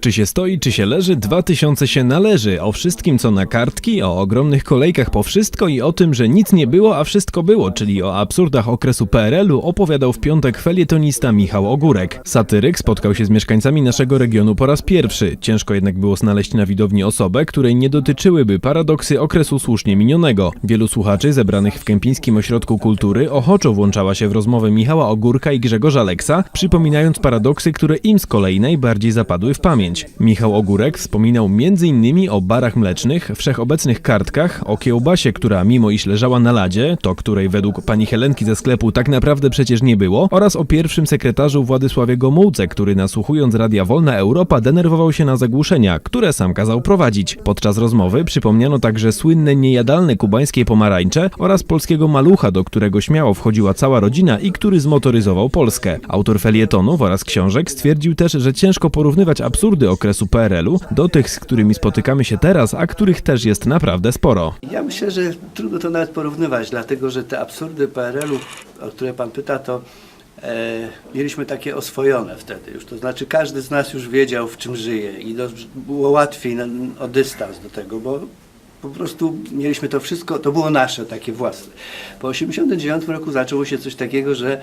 Czy się stoi, czy się leży, 2000 się należy. O wszystkim, co na kartki, o ogromnych kolejkach po wszystko i o tym, że nic nie było, a wszystko było, czyli o absurdach okresu PRL-u opowiadał w piątek felietonista Michał Ogórek. Satyryk spotkał się z mieszkańcami naszego regionu po raz pierwszy. Ciężko jednak było znaleźć na widowni osobę, której nie dotyczyłyby paradoksy okresu słusznie minionego. Wielu słuchaczy zebranych w Kępińskim Ośrodku Kultury ochoczo włączała się w rozmowę Michała Ogórka i Grzegorza Leksa, przypominając paradoksy, które im z kolei najbardziej zapadły w pamięć. Michał Ogórek wspominał m.in. o barach mlecznych, wszechobecnych kartkach, o kiełbasie, która mimo iż leżała na ladzie, to której według pani Helenki ze sklepu tak naprawdę przecież nie było, oraz o pierwszym sekretarzu Władysławie Gomułce, który nasłuchując Radia Wolna Europa denerwował się na zagłuszenia, które sam kazał prowadzić. Podczas rozmowy przypomniano także słynne niejadalne kubańskie pomarańcze oraz polskiego malucha, do którego śmiało wchodziła cała rodzina i który zmotoryzował Polskę. Autor felietonów oraz książek stwierdził też, że ciężko porównywać absurdy okresu PRL-u do tych, z którymi spotykamy się teraz, a których też jest naprawdę sporo. Ja myślę, że trudno to nawet porównywać, dlatego że te absurdy PRL-u, o które pan pyta, to e, mieliśmy takie oswojone wtedy już. To znaczy każdy z nas już wiedział, w czym żyje i do, było łatwiej na, o dystans do tego, bo po prostu mieliśmy to wszystko, to było nasze, takie własne. Po 1989 roku zaczęło się coś takiego, że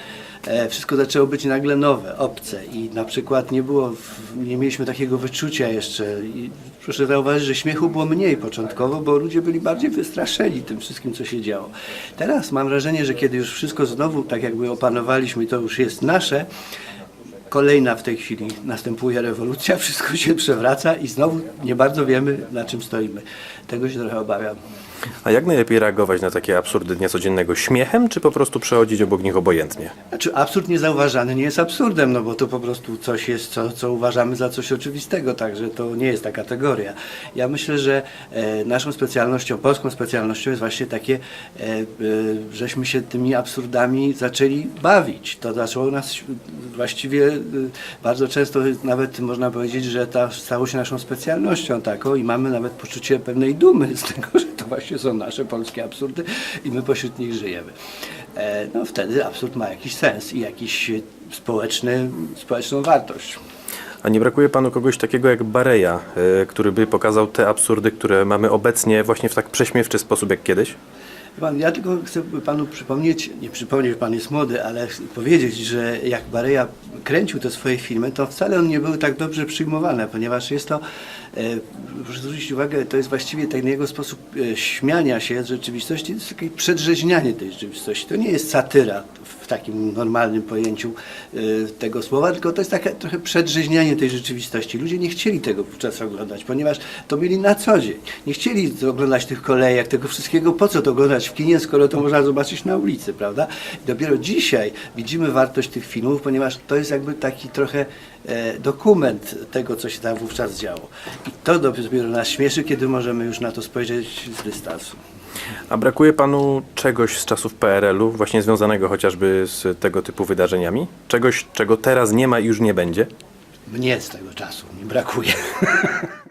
e, wszystko zaczęło być nagle nowe, obce i na przykład nie było, nie mieliśmy takiego wyczucia jeszcze. I proszę zauważyć, że śmiechu było mniej początkowo, bo ludzie byli bardziej wystraszeni tym wszystkim, co się działo. Teraz mam wrażenie, że kiedy już wszystko znowu tak jakby opanowaliśmy i to już jest nasze, Kolejna w tej chwili następuje rewolucja, wszystko się przewraca i znowu nie bardzo wiemy, na czym stoimy. Tego się trochę obawiam. A jak najlepiej reagować na takie absurdy dnia codziennego? Śmiechem, czy po prostu przechodzić obok nich obojętnie? Znaczy absurd niezauważany nie jest absurdem, no bo to po prostu coś jest, co, co uważamy za coś oczywistego, także to nie jest ta kategoria. Ja myślę, że e, naszą specjalnością, polską specjalnością jest właśnie takie, e, e, żeśmy się tymi absurdami zaczęli bawić. To zaczęło nas właściwie e, bardzo często nawet można powiedzieć, że ta stało się naszą specjalnością taką i mamy nawet poczucie pewnej dumy z tego, że to właśnie są nasze polskie absurdy i my pośród nich żyjemy. E, no wtedy absurd ma jakiś sens i jakiś e, społeczny, społeczną wartość. A nie brakuje panu kogoś takiego jak Bareja, y, który by pokazał te absurdy, które mamy obecnie właśnie w tak prześmiewczy sposób jak kiedyś? Pan, ja tylko chcę panu przypomnieć, nie przypomnieć, pan jest młody, ale powiedzieć, że jak Bareja kręcił te swoje filmy, to wcale one nie były tak dobrze przyjmowane, ponieważ jest to, e, proszę zwrócić uwagę, to jest właściwie ten jego sposób e, śmiania się z rzeczywistości, to jest takie przedrzeźnianie tej rzeczywistości. To nie jest satyra takim normalnym pojęciu e, tego słowa, tylko to jest takie trochę przedrzeźnianie tej rzeczywistości. Ludzie nie chcieli tego wówczas oglądać, ponieważ to mieli na co dzień. Nie chcieli oglądać tych kolejek, tego wszystkiego, po co to oglądać w kinie, skoro to można zobaczyć na ulicy, prawda? I dopiero dzisiaj widzimy wartość tych filmów, ponieważ to jest jakby taki trochę e, dokument tego, co się tam wówczas działo. I to dopiero nas śmieszy, kiedy możemy już na to spojrzeć z dystansu. A brakuje panu czegoś z czasów PRL-u, właśnie związanego chociażby z tego typu wydarzeniami? Czegoś, czego teraz nie ma i już nie będzie? Mnie z tego czasu nie brakuje.